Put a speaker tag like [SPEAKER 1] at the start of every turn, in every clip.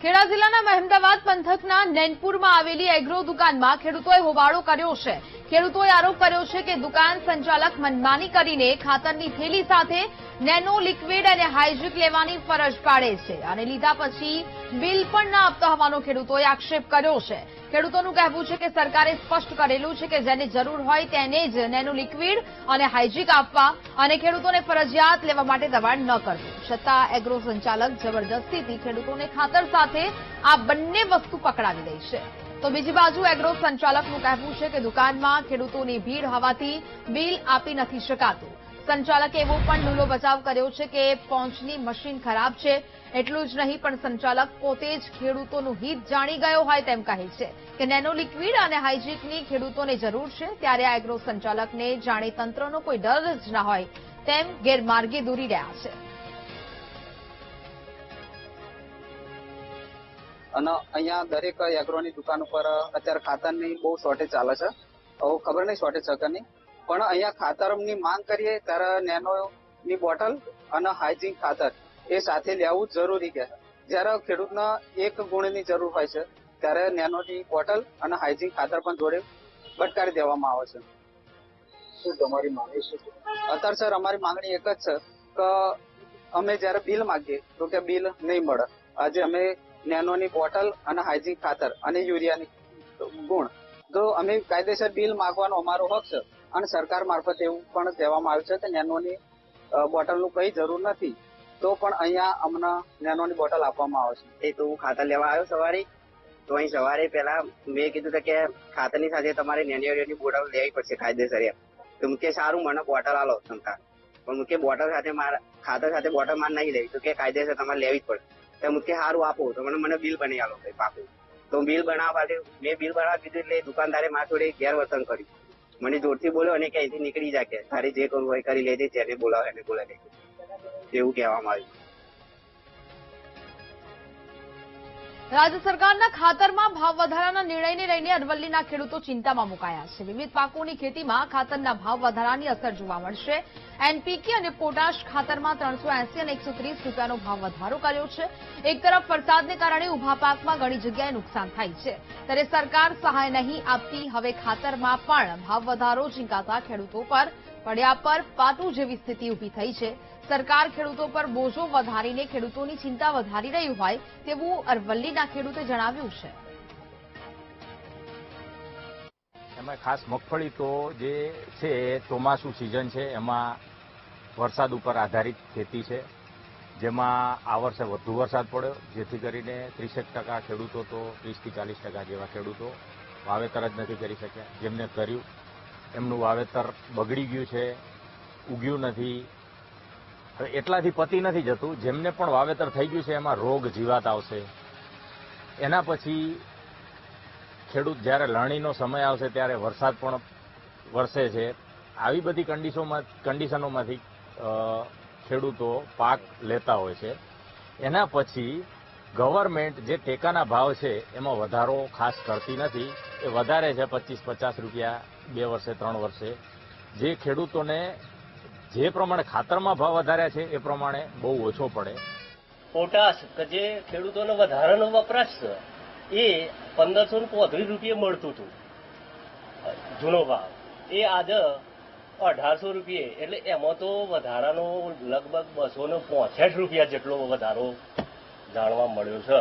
[SPEAKER 1] ખેડા જિલ્લાના મહેમદાવાદ પંથકના નૈનપુરમાં આવેલી એગ્રો દુકાનમાં ખેડૂતોએ હોબાળો કર્યો છે. ખેડૂતોએ આરોપ કર્યો છે કે દુકાન સંચાલક મનમાની કરીને ખાતરની થેલી સાથે નેનો લિક્વિડ અને હાઇજિક લેવાની ફરજ પાડે છે અને લીધા પછી બિલ પણ ના આપતા હોવાનો ખેડૂતોએ આક્ષેપ કર્યો છે. ખેડૂતોનું કહેવું છે કે સરકારે સ્પષ્ટ કરેલું છે કે જેને જરૂર હોય તેને જ નેનો લિક્વિડ અને હાઇજિક આપવા અને ખેડૂતોને ફરજિયાત લેવા માટે દબાણ ન કરવું. છતાં એગ્રો સંચાલક જબરદસ્તીથી ખેડૂતોને ખાતર સાથે આ બંને વસ્તુ પકડાવી દઈ છે. તો બીજી બાજુ એગ્રો સંચાલકનું કહેવું છે કે દુકાનમાં ખેડૂતોની ભીડ હોવાથી બિલ આપી નથી શકાતું. સંચાલકે એવો પણ લૂલો બચાવ કર્યો છે કે પહોંચની મશીન ખરાબ છે. એટલું જ નહીં, પણ સંચાલક પોતે જ ખેડૂતોનું હિત જાણી ગયો હોય તેમ કહે છે કે નેનો લિક્વિડ અને હાઇજીકની ખેડૂતોને જરૂર છે ત્યારે એગ્રો સંચાલકને જાણે તંત્રનો કોઈ ડર જ ના હોય તેમ ગેરમાર્ગે દોરી રહ્યા છે.
[SPEAKER 2] અને અહીંયા દરેક એગ્રોની દુકાન ઉપર અત્યારે ખાતરની બહુ શોર્ટેજ ચાલે છે. હવે ખબર નહીં શોર્ટેજ નહીં. પણ અહીંયા ખાતરની માંગ કરીએ ત્યારે નેનો ની બોટલ અને હાઇજીન ખાતર એ સાથે લેવું જરૂરી કે જ્યારે ખેડૂતને એક ગુણની જરૂર હોય છે ત્યારે નેનોની બોટલ અને હાઇજીન ખાતર પણ જોડે બટકારી દેવામાં આવે છે.
[SPEAKER 3] શું તમારી માંગણી છે?
[SPEAKER 2] અત્યારે સર અમારી માંગણી એક જ છે કે અમે જ્યારે બિલ માંગીએ તો કે બિલ નહીં મળે. આજે અમે નેનોની બોટલ અને હાઇજીન ખાતર અને યુરિયાની ગુણ. તો અમે કાયદેસર બિલ માંગવાનો અમારો હક છે અને સરકાર મારફત એવું પણ કહેવામાં આવ્યું છે કે નેનોની બોટલનું કઈ જરૂર નથી. તો પણ અહીંયા અમને નેનોની બોટલ આપવામાં આવે છે.
[SPEAKER 4] એ તો હું ખાતર લેવા આવ્યો સવારે. તો અહીં સવારે પહેલા મેં કીધું હતું કે ખાતરની સાથે તમારે નેનિયોની બોટલ લેવી પડશે કાયદેસર એમ. તો કે સારું, મને બોટલ આલો તમતા પણ કે બોટલ સાથે મારા, ખાતર સાથે બોટલ માર નહીં લેવી. તો કે કાયદેસર તમારે લેવી જ પડે હું કે સારું આપો, તો મને બિલ બની આલો ભાઈ, પાકું. તો બિલ બનાવવા મેં બિલ બનાવવા દીધું એટલે દુકાનદારે મારા જોડે ગેરવર્તન કર્યું. મને જોરથી બોલ્યો અને કે નીકળી જા કે, તારે જે કરવું હોય કરી લેજે, જેને બોલાવે એને બોલાવે એવું કહેવામાં આવ્યું.
[SPEAKER 1] રાજ્ય સરકારના ખાતરમાં ભાવ વધારાના નિર્ણયને લઈને અરવલ્લીના ખેડૂતો ચિંતામાં મુકાયા છે. વિવિધ પાકોની ખેતીમાં ખાતરના ભાવ વધારાની અસર જોવા મળશે. એનપીકે અને પોટાશ ખાતરમાં ત્રણસો એસી અને એકસો ત્રીસ રૂપિયાનો ભાવ વધારો કર્યો છે. એક તરફ વરસાદને કારણે ઊભા પાકમાં ઘણી જગ્યાએ નુકસાન થાય છે. ત્યારે સરકાર સહાય નહીં આપતી હવે ખાતરમાં પણ ભાવ વધારો ઝીંકાતા ખેડૂતો પર પડ્યા પર પાટું જેવી સ્થિતિ ઊભી થઈ છે. સરકાર ખેડૂતો પર બોજો વધારીને ખેડૂતોની ચિંતા વધારી રહી હોય તેવું અરવલ્લીના ખેડૂતે જણાવ્યું છે.
[SPEAKER 5] એમાં ખાસ મગફળી તો જે છે ચોમાસું સિઝન છે, એમાં વરસાદ ઉપર આધારિત ખેતી છે, જેમાં આ વર્ષે વધુ વરસાદ પડ્યો, જેથી કરીને ત્રીસેક ટકા ખેડૂતો તો ત્રીસથી ચાલીસ ટકા જેવા ખેડૂતો વાવેતર જ નથી કરી શક્યા, જેમને કર્યું. એમનું વાવેતર બગડી ગયું છે, ઉગ્યું નથી. એટલાથી પતી નથી જતું, જેમને પણ વાવેતર થઈ ગયું છે, એમાં રોગ જીવાત આવશે. એના પછી ખેડૂત જ્યારે લણણીનો સમય આવશે, ત્યારે વરસાદ પણ વરસે છે. આવી બધી કન્ડિશોમાં કન્ડિશનોમાંથી ખેડૂતો પાક લેતા હોય છે. એના પછી ગવર્મેન્ટ જે ટેકાના ભાવ છે, એમાં વધારો ખાસ કરતી નથી. એ વધારે છે પચીસ પચાસ રૂપિયા બે વર્ષે, ત્રણ વર્ષે. જે ખેડૂતોને જે પ્રમાણે ખાતરમાં ભાવ વધાર્યા છે, એ પ્રમાણે બહુ ઓછો પડે.
[SPEAKER 3] પોટાશ, કે જે ખેડૂતોનો વધારાનો વપરાશ છે, એ પંદરસો ને પોત્રીસ રૂપિયા મળતું હતું. જૂનો ભાવ. એ આજે અઢારસો રૂપિયે. એટલે એમાં તો વધારાનો લગભગ બસો ને પોસઠ રૂપિયા જેટલો વધારો જાણવા મળ્યો છે.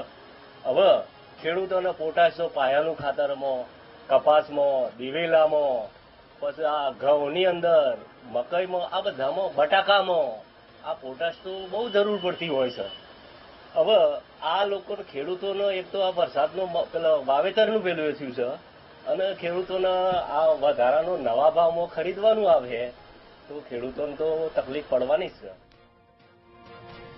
[SPEAKER 3] હવે ખેડૂતોને પોટાશ તો પાયાનું ખાતરમાં, કપાસમાં, દિવેલામાં, પછી આ ઘઉંની અંદર, મકઈમાં, આ બધામાં, બટાકામાં, આ પોટાશ તો બહુ જરૂર પડતી હોય છે. હવે આ લોકો ખેડૂતોનો એક તો આ વરસાદનું પેલો વાવેતરનું પેલું એ થયું છે. અને ખેડૂતોના આ વધારાનો નવા ભાવમાં ખરીદવાનું આવે, તો ખેડૂતોને તો તકલીફ પડવાની છે.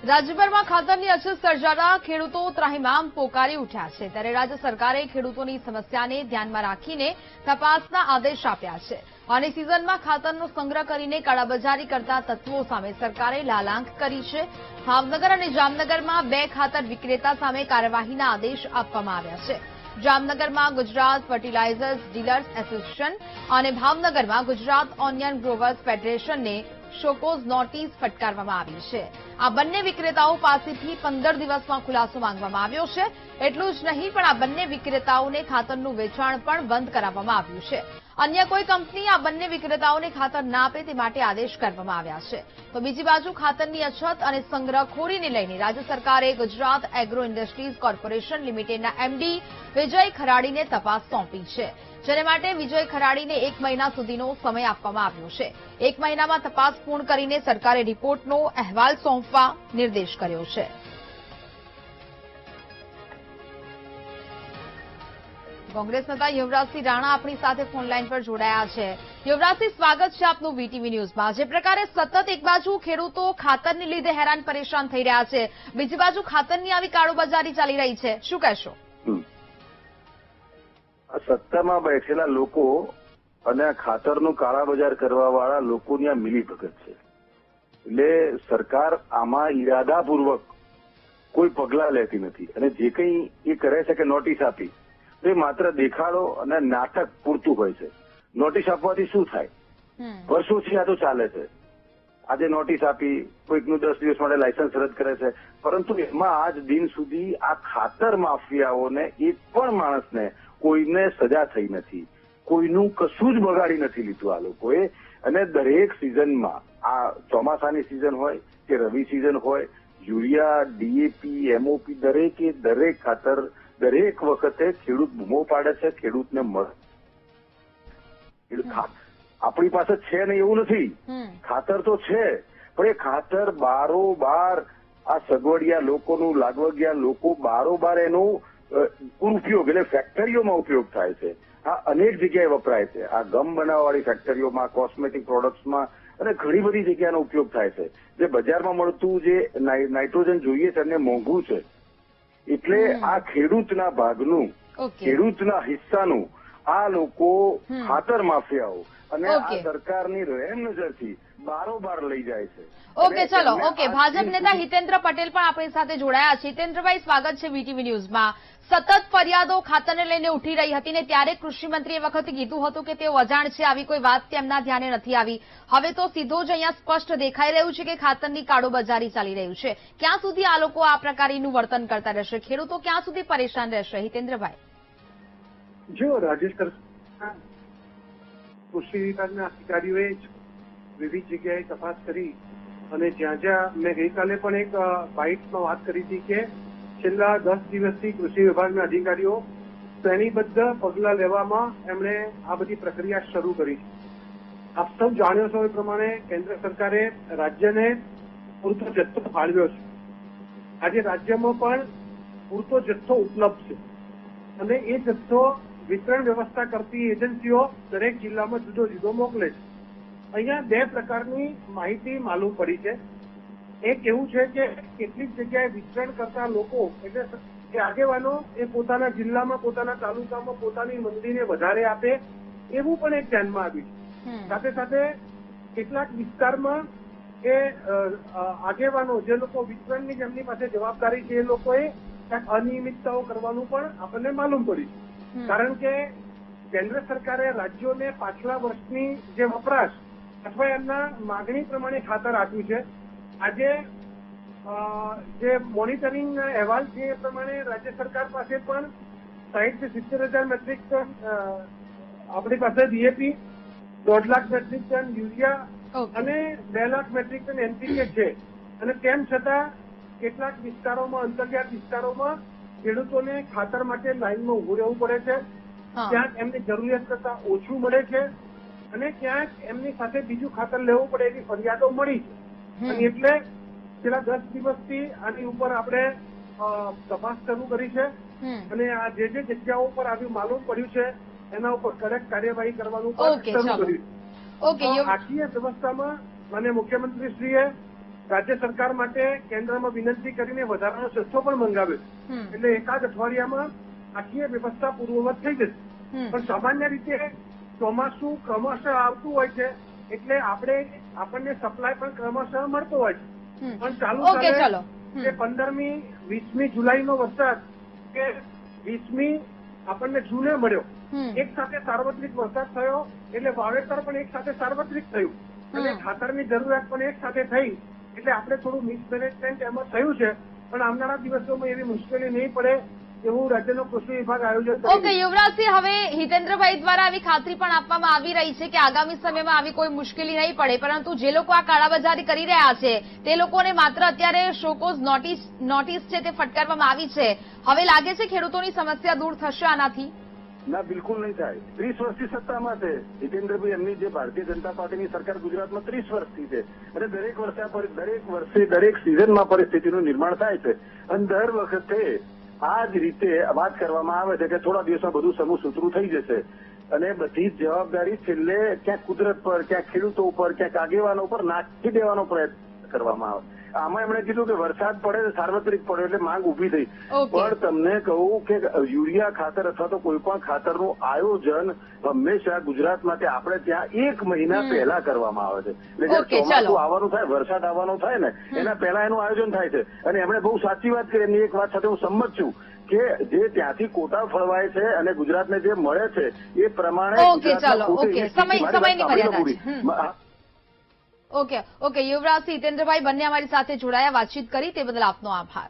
[SPEAKER 1] રાજ્યભરમાં ખાતરની અછત સર્જાતા ખેડૂતો ત્રાહિમામ પોકારી ઉઠ્યા છે. ત્યારે રાજ્ય સરકારે ખેડૂતોની સમસ્યાને ધ્યાનમાં રાખીને તપાસના આદેશ આપ્યા છે. અને સિઝનમાં ખાતરનો સંગ્રહ કરીને કાળાબજારી કરતા તત્વો સામે સરકારે લાલાંક કરી છે. ભાવનગર અને જામનગરમાં બે ખાતર વિક્રેતા સામે કાર્યવાહીના આદેશ આપવામાં આવ્યા છે. જામનગરમાં ગુજરાત ફર્ટિલાઇઝર્સ ડીલર્સ એસોસિએશન અને ભાવનગરમાં ગુજરાત ઓનિયન ગ્રોવર્સ ફેડરેશનને શોકોઝ નોટિસ ફટકારવામાં આવી છે. આ બંને વિક્રેતાઓ પાસેથી પંદર દિવસમાં ખુલાસો માંગવામાં આવ્યો છે. એટલું જ નહીં, પણ આ બંને વિક્રેતાઓને ખાતરનું વેચાણ પણ બંધ કરાવવામાં આવ્યું છે. અન્ય કોઈ કંપની આ બંને વિક્રેતાઓને ખાતર ના આપે તે માટે આદેશ કરવામાં આવ્યા છે. તો બીજી બાજુ ખાતરની અછત અને સંગ્રહખોરીને લઈને રાજ્ય સરકારે ગુજરાત એગ્રો ઇન્ડસ્ટ્રીઝ કોર્પોરેશન લિમિટેડના એમડી વિજય ખરાડીને તપાસ સોંપી છે. જેને માટે વિજય ખરાડીને એક મહિના સુધીનો સમય આપવામાં આવ્યો છે. એક મહિનામાં તપાસ પૂર્ણ કરીને સરકારે રિપોર્ટનો અહેવાલ સોંપવા નિર્દેશ કર્યો છે. કોંગ્રેસ નેતા યુવરાજસિંહ રાણા આપણી સાથે ફોનલાઈન પર જોડાયા છે. યુવરાજસિંહ, સ્વાગત છે આપનું વીટીવી ન્યૂઝમાં. જે પ્રકારે સતત એક બાજુ ખેડૂતો ખાતરને લીધે હેરાન પરેશાન થઈ રહ્યા છે. બીજી બાજુ ખાતરની આવી કાળોબજારી ચાલી રહી છે. શું કહેશો.
[SPEAKER 6] આ સત્તામાં બેઠેલા લોકો અને આ ખાતરનું કાળાબજાર કરવા વાળા લોકોની આ મિલીભગત છે. એટલે સરકાર આમાં ઈરાદાપૂર્વક કોઈ પગલા લેતી નથી. અને જે કંઈ એ કરે છે કે નોટિસ આપી એ માત્ર દેખાડો અને નાટક પૂરતું હોય છે. નોટિસ આપવાથી શું થાય. વર્ષોથી આ તો ચાલે છે. આજે નોટિસ આપી કોઈકનું દસ દિવસ માટે લાયસન્સ રદ કરે છે. પરંતુ એમાં આજ દિન સુધી આ ખાતર માફિયાઓને એક પણ માણસને કોઈને સજા થઈ નથી. કોઈનું કશું જ બગાડી નથી લીધું આ લોકોએ. અને દરેક સિઝનમાં આ ચોમાસાની સિઝન હોય કે રવિ સિઝન હોય યુરિયા ડીએપી એમઓપી દરેકે દરેક ખાતર દરેક વખતે ખેડૂત બૂમો પાડે છે ખેડૂતને આપણી પાસે છે નહીં એવું નથી. ખાતર તો છે પણ એ ખાતર બારોબાર આ સગવડિયા લોકોનું લાગવગિયા લોકો બારોબાર એનો અ, ઉપયોગ એટલે ફેક્ટરીઓમાં ઉપયોગ થાય છે. આ અનેક જગ્યાએ વપરાય છે. આ ગમ બનાવવાળી ફેક્ટરીઓમાં કોસ્મેટિક પ્રોડક્ટ્સમાં અને ઘણી બધી જગ્યાનો ઉપયોગ થાય છે. જે બજારમાં મળતું જે નાઇટ્રોજન જોઈએ છે અને મોંઘું છે. એટલે આ ખેડૂતના ભાગનું ખેડૂતના હિસ્સાનું આ લોકો ખાતર માફિયાઓ અને આ સરકારની રહેમ નજરથી બારોબાર લઈ જાય છે.
[SPEAKER 1] ઓકે ચલો. ઓકે ભાજપ નેતા હિતેન્દ્ર પટેલ પણ આપણી સાથે જોડાયા છે. હિતેન્દ્રભાઈ સ્વાગત છે વીટીવી ન્યૂઝમાં. સતત ફરિયાદો ખાતરને લઈને ઉઠી રહી હતી ને ત્યારે કૃષિમંત્રીએ વખતે કીધું હતું કે તેઓ અજાણ છે આવી કોઈ વાત તેમના ધ્યાને નથી આવી. હવે તો સીધો જ અહીંયા સ્પષ્ટ દેખાઈ રહ્યું છે કે ખાતરની કાળોબજારી ચાલી રહ્યું છે. ક્યાં સુધી આ લોકો આ પ્રકારનું વર્તન કરતા રહેશે? ખેડૂતો ક્યાં સુધી પરેશાન રહેશે? હિતેન્દ્રભાઈ.
[SPEAKER 7] જો રાજેશ કૃષિ વિભાગના અધિકારીઓએ વિવિધ જગ્યાએ તપાસ કરી અને જ્યાં જ્યાં મેં ગઈકાલે પણ એક બાઇટમાં વાત કરી હતી કે છેલ્લા દસ દિવસથી કૃષિ વિભાગના અધિકારીઓ શ્રેણીબદ્ધ પગલાં લેવામાં એમણે આ બધી પ્રક્રિયા શરૂ કરી આપ સૌ જાણ્યો છો એ પ્રમાણે કેન્દ્ર સરકારે રાજ્યને પૂરતો જથ્થો ફાળવ્યો છે. આજે રાજ્યમાં પણ પૂરતો જથ્થો ઉપલબ્ધ છે. અને એ જથ્થો વિતરણ વ્યવસ્થા કરતી એજન્સીઓ દરેક જિલ્લામાં જુદો જુદો મોકલે છે. અહીંયા બે પ્રકારની માહિતી માલુમ પડી છે. એક એવું છે કે કેટલીક જગ્યાએ વિતરણ કરતા લોકો એટલે કે આગેવાનો એ પોતાના જિલ્લામાં પોતાના તાલુકામાં પોતાની મંદીને વધારે આપે એવું પણ એક ધ્યાનમાં આવ્યું છે. સાથે સાથે કેટલાક વિસ્તારમાં એ આગેવાનો જે લોકો વિતરણની જેમની પાસે જવાબદારી છે એ લોકોએ કંઈક અનિયમિતતાઓ કરવાનું પણ આપણને માલુમ પડ્યું કારણ કે કેન્દ્ર સરકારે રાજ્યોને પાછલા વર્ષની જે વપરાશ અથવા એમના માગણી પ્રમાણે ખાતર આપ્યું છે. આજે જે મોનિટરિંગ અહેવાલ છે એ પ્રમાણે રાજ્ય સરકાર પાસે પણ સાહીઠથી સિત્તેર હજાર મેટ્રિક ટન આપણી પાસે ડીએપી દોઢ લાખ મેટ્રિક ટન યુરિયા અને બે લાખ મેટ્રિક ટન એનપીકે છે. અને તેમ છતાં કેટલાક વિસ્તારોમાં અંતર્જાત વિસ્તારોમાં ખેડૂતોને ખાતર માટે લાઈનમાં ઉભું રહેવું પડે છે. ત્યાં એમની જરૂરિયાત કરતા ઓછું મળે છે. અને ક્યાંક એમની સાથે બીજું ખાતર લેવું પડે એવી ફરિયાદો મળી. છે અને એટલે છેલ્લા દસ દિવસથી આની ઉપર આપણે તપાસ શરૂ કરી છે. અને આ જે જે જગ્યાઓ ઉપર આવ્યું માલુમ પડ્યું છે એના ઉપર કડક કાર્યવાહી કરવાનું શરૂ કર્યું. આખી વ્યવસ્થામાં માન્ય મુખ્યમંત્રીશ્રીએ રાજ્ય સરકાર માટે કેન્દ્રમાં વિનંતી કરીને વધારાનો જથ્થો પણ મંગાવ્યો. એટલે એકાદ અઠવાડિયામાં આખી વ્યવસ્થા પૂર્વવત થઈ જશે. પણ સામાન્ય રીતે ચોમાસું ક્રમશઃ આવતું હોય છે એટલે આપણે આપણને સપ્લાય પણ ક્રમશઃ મળતો હોય છે. પણ ચાલુ. કે પંદરમી વીસમી જુલાઈનો વરસાદ કે વીસમી આપણને જૂને મળ્યો. એક સાથે સાર્વત્રિક વરસાદ થયો એટલે વાવેતર પણ એક સાથે સાર્વત્રિક થયું. અને. ખાતરની જરૂરિયાત પણ એક સાથે થઈ. એટલે આપણે થોડું મિસમેનેજમેન્ટ એમાં થયું છે પણ આવનારા દિવસોમાં એવી મુશ્કેલી નહીં પડે. એવું રાજ્યનો કૃષિ વિભાગ આયોજન
[SPEAKER 1] ઓકે યુવરાજસિંહ હવે હિતેન્દ્રભાઈ દ્વારા આવી ખાતરી પણ આપવામાં આવી રહી છે કે આગામી સમયમાં આવી કોઈ મુશ્કેલી નહીં પડે પરંતુ જે લોકો આ કાળાબજારી કરી રહ્યા છે તે લોકોને માત્ર અત્યારે શોકોઝ નોટિસ નોટિસ છે તે ફટકારવામાં આવી છે. હવે લાગે છે ખેડૂતોની સમસ્યા દૂર થશે આનાથી?
[SPEAKER 6] ના બિલકુલ નહીં થાય. ત્રીસ વર્ષથી સત્તામાં છે. હિતેન્દ્રભાઈ એમની જે ભારતીય જનતા પાર્ટીની સરકાર ગુજરાતમાં ત્રીસ વર્ષથી છે. અને દરેક વર્ષે દરેક વર્ષે દરેક સિઝનમાં પરિસ્થિતિનું નિર્માણ થાય છે. અને દર વખતે આ જ રીતે વાત કરવામાં આવે છે કે થોડા દિવસમાં બધું સમૂહ સૂત્રું થઈ જશે. અને બધી જ જવાબદારી છેલ્લે ક્યાંક કુદરત પર, ક્યાંક ખેડૂતો ઉપર, ક્યાંક આગેવાનો ઉપર નાખી દેવાનો પ્રયત્ન કરવામાં આવે. આમાં એમણે કીધું કે વરસાદ પડે સાર્વત્રિક પડે એટલે માંગ ઊભી થઈ. પણ તમને કહું કે યુરિયા ખાતર અથવા તો કોઈ પણ ખાતરનું આયોજન હંમેશા ગુજરાત માટે આપણે ત્યાં એક મહિના પહેલા કરવામાં આવે છે. એટલે જ્યારે ચોમાસું આવવાનું થાય વરસાદ આવવાનો થાય ને એના પહેલા એનું આયોજન થાય છે. અને એમણે બહુ સાચી વાત કરી એમની એક વાત સાથે હું સંમત છું કે જે ત્યાંથી કોટા ફળવાય છે અને ગુજરાતને જે મળે છે એ પ્રમાણે
[SPEAKER 1] ઓકે, ચાલો, ઓકે. સમય- સમયની મર્યાદા. ઓકે ઓકે યુવરાજસિંહ હિતેન્દ્રભાઈ બંને અમારી સાથે જોડાયા વાતચીત કરી તે બદલ આપનો આભાર.